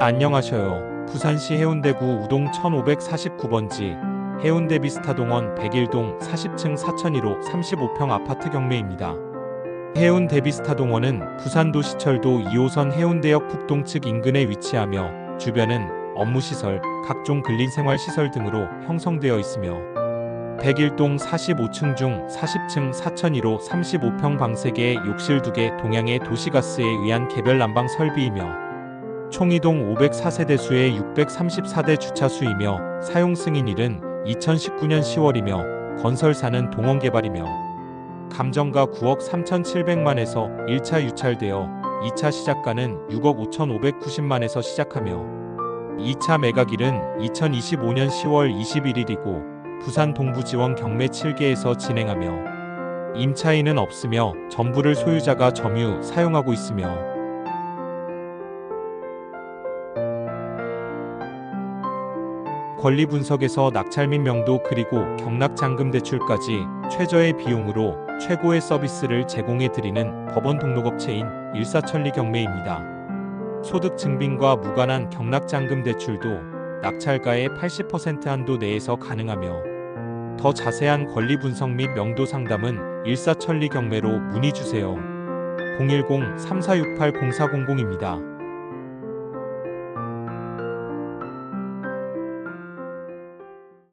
안녕하셔요. 부산시 해운대구 우동 1549번지 해운대 비스타동원 101동 40층 4001호 35평 아파트 경매입니다. 해운대 비스타동원은 부산도시철도 2호선 해운대역 북동 측 인근에 위치하며 주변은 업무시설, 각종 근린생활시설 등으로 형성되어 있으며 101동 45층 중 40층 4001호 35평 방 3개, 욕실 2개, 동양의 도시가스에 의한 개별 난방 설비이며 총이동 504세대 수의 634대 주차수이며 사용 승인일은 2019년 10월이며 건설사는 동원개발이며 감정가 9억 3,700만에서 1차 유찰되어 2차 시작가는 6억 5,590만에서 시작하며 2차 매각일은 2025년 10월 21일이고 부산 동부지원 경매 7개에서 진행하며 임차인은 없으며 전부를 소유자가 점유 사용하고 있으며 권리 분석에서 낙찰 및 명도 그리고 경락 잔금 대출까지 최저의 비용으로 최고의 서비스를 제공해 드리는 법원 등록업체인 일사천리 경매입니다. 소득 증빙과 무관한 경락 잔금 대출도 낙찰가의 80% 한도 내에서 가능하며 더 자세한 권리 분석 및 명도 상담은 일사천리 경매로 문의 주세요. 010-3468-0400입니다.